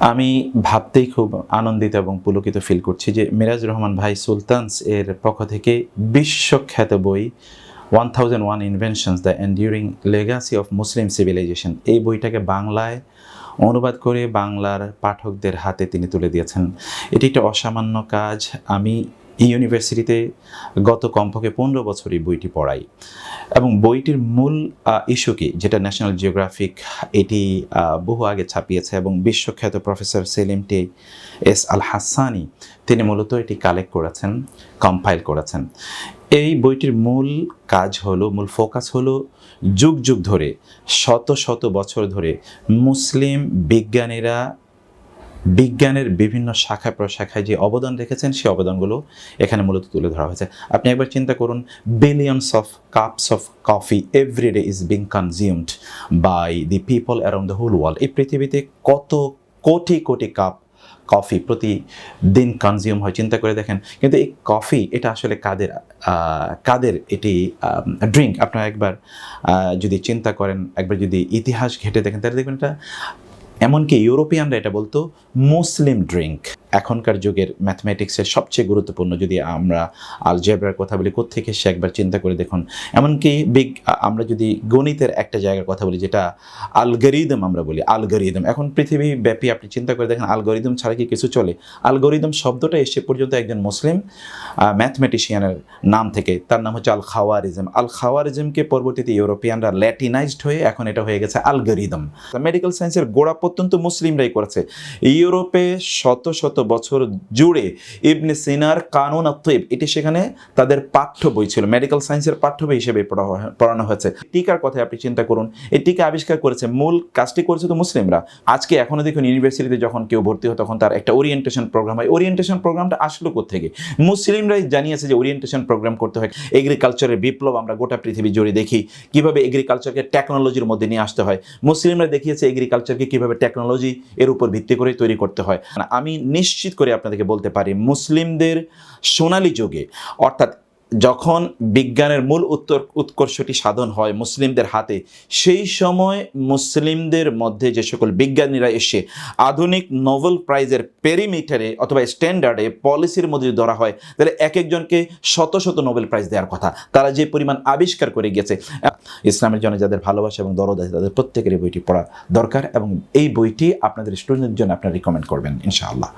আমি ভাবতেই খুব আনন্দিত এবং পুলকিত ফিল করছি যে মিরাজ রহমান ভাই সুলতানস এর পক্ষ থেকে বিশ্বখ্যাত বই one thousand one inventions the enduring legacy of Muslim civilization এই বইটাকে বাংলায় অনুবাদ করে বাংলার পাঠকদের হাতে তিনি তুলে দিয়েছেন। এটি একটা অসামান্য কাজ। আমি ইউনিভার্সিটিতে গত কমপক্ষে পনেরো বছর এই বইটি পড়াই। এবং বইটির মূল ইস্যু কি? যেটা ন্যাশনাল জিওগ্রাফিক এটি বহু আগে ছাপিয়েছে এবং বিশ্বখ্যাত professor Salim T S Al Hassani, তিনি মূলত এটি কালেক্ট করেছেন কম্পাইল করেছেন। এই বইটির মূল কাজ হলো, মূল ফোকাস হলো, যুগ যুগ ধরে, শত শত বছর ধরে, মুসলিম বিজ্ঞানীরা বিজ্ঞানের বিভিন্ন শাখা প্রশাখায় যে অবদান রেখেছেন, সেই অবদানগুলো এখানে মূলত তুলে ধরা হয়েছে। আপনি একবার চিন্তা করুন billions of cups of coffee every day is being consumed by the people around the whole world এই পৃথিবীতে কত কোটি কোটি কাপ কফি প্রতিদিন কনজিউম হয়, চিন্তা করে দেখেন। কিন্তু এই কফি এটা আসলে কাদের কাদের এটি ড্রিঙ্ক আপনারা একবার যদি চিন্তা করেন, একবার যদি ইতিহাস ঘেটে দেখেন, তাহলে দেখবেন এটা এমনকি ইউরোপিয়ানরা এটা বলতো মুসলিম ড্রিঙ্ক এখনকার যুগের ম্যাথমেটিক্সের সবচেয়ে গুরুত্বপূর্ণ যদি আমরা আলজেব্রার কথা বলি, কোত্থেকে সে একবার চিন্তা করে দেখুন। এমনকি বিগ আমরা যদি গণিতের একটা জায়গার কথা বলি, যেটা আলগরিদম আমরা বলি আলগরিদম এখন পৃথিবী ব্যাপী আপনি চিন্তা করে দেখেন আলগরিদম ছাড়া কি কিছু চলে? আলগরিদম শব্দটা এসে পর্যন্ত একজন মুসলিম ম্যাথমেটিশিয়ানের নাম থেকে, তার নাম হচ্ছে আল খাওয়ারিজম আল খাওয়ারিজমকে পরবর্তীতে ইউরোপিয়ানরা ল্যাটিনাইজড হয়ে এখন এটা হয়ে গেছে আলগরিদম মেডিকেল সায়েন্সের গোড়া পর্যন্ত মুসলিমরাই করেছে। ইউরোপে শত শত বছর জুড়ে ইবনে সিনার কানুন আত্মীব এটি সেখানে তাদের পাঠ্য বই ছিল মেডিকেল সায়েন্সের পাঠ্য বই হিসেবে পড়ানো হয়েছে। টিকার কথা আপনি চিন্তা করুন, এই টিকা আবিষ্কার করেছে, মূল কাজটি করেছে তো মুসলিমরা। আজকে এখনও দেখুন ইউনিভার্সিটিতে যখন কেউ ভর্তি হয়, তখন তার একটা ওরিয়েন্টেশন প্রোগ্রাম হয়। ওরিয়েন্টেশন প্রোগ্রামটা আসলো থেকে মুসলিমরাই জানিয়েছে যে ওরিয়েন্টেশন প্রোগ্রাম করতে হয়। এগ্রিকালচারের বিপ্লব আমরা গোটা পৃথিবী জুড়ে দেখি। কীভাবে এগ্রিকালচারকে টেকনোলজির মধ্যে নিয়ে আসতে হয়? মুসলিমরা দেখিয়েছে এগ্রিকালচারকে কীভাবে টেকনোলজি এর উপর ভিত্তি করে তৈরি করতে হয়। আমি নিশ্চিত করে আপনাদেরকে বলতে পারি, মুসলিমদের সোনালী যুগে, অর্থাৎ যখন বিজ্ঞানের মূল উত্তর, উৎকর্ষটি সাধন হয় মুসলিমদের হাতে, সেই সময় মুসলিমদের মধ্যে যে সকল বিজ্ঞানীরা এসে আধুনিক নোবেল প্রাইজের পেরিমিটারে অথবা স্ট্যান্ডার্ডে পলিসির মধ্যে ধরা হয়, তাহলে এক একজনকে শত শত নোবেল প্রাইজ দেওয়ার কথা। তারা যে পরিমাণ আবিষ্কার করে গেছে, ইসলামের জন্য যাদের ভালোবাসা এবং দরদ আছে, তাদের প্রত্যেকের বইটি পড়া দরকার এবং এই বইটি আপনাদের স্টুডেন্টের জন্য আপনারা রিকমেন্ড করবেন, ইনশাআল্লাহ।